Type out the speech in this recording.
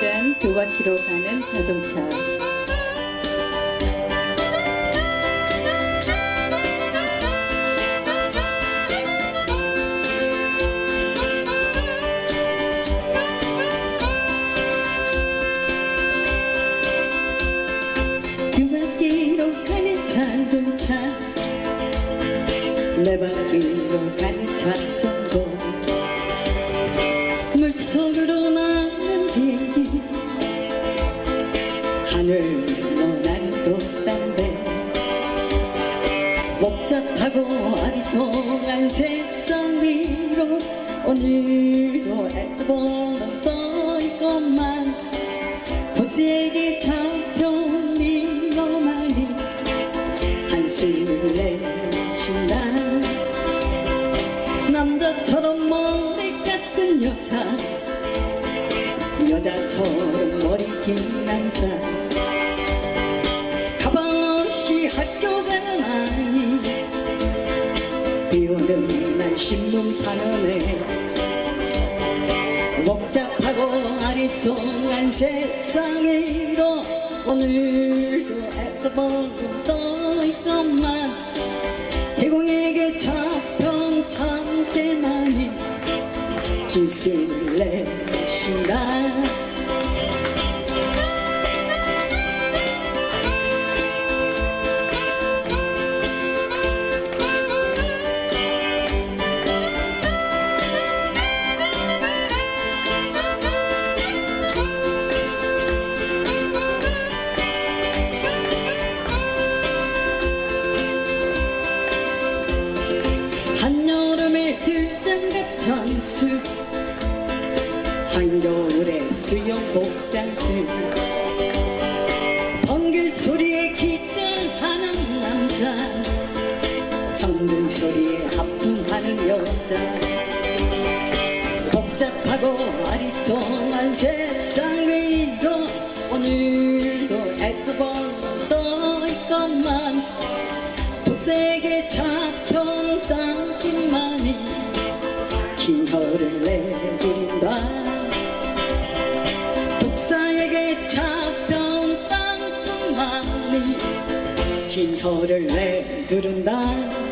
땐두 바퀴로 가는 자동차. 두 바퀴로 가는 자동차. 네 바퀴로 가는 자전거. 나는 똑단데. 복잡하고 아리송한 세상 위로 오늘도 애써보는 떠있건만 보세게 잡혀온 미로만이 한숨을 내쉰다. 남자처럼 머리 깎은 여자 여자처럼 머리 긴 남자 학교 가는 아이 비오는 날 신문 애 복잡하고 아리송한 세상이로 오늘도 애써보고 떠있건만. 대공에게 잡혀온 참새만이. 기술 수 한겨울에 수영 복 장수. 번개 소리에 기절하는 남자. 정든 소리에 하품하는 여자. 복잡하고 아리송한 세상 위로 오늘도 애써본 떠있건만 긴 혀를 내두른다. 독사에게 잡혀온 땅끝만이 긴 혀를 내두른다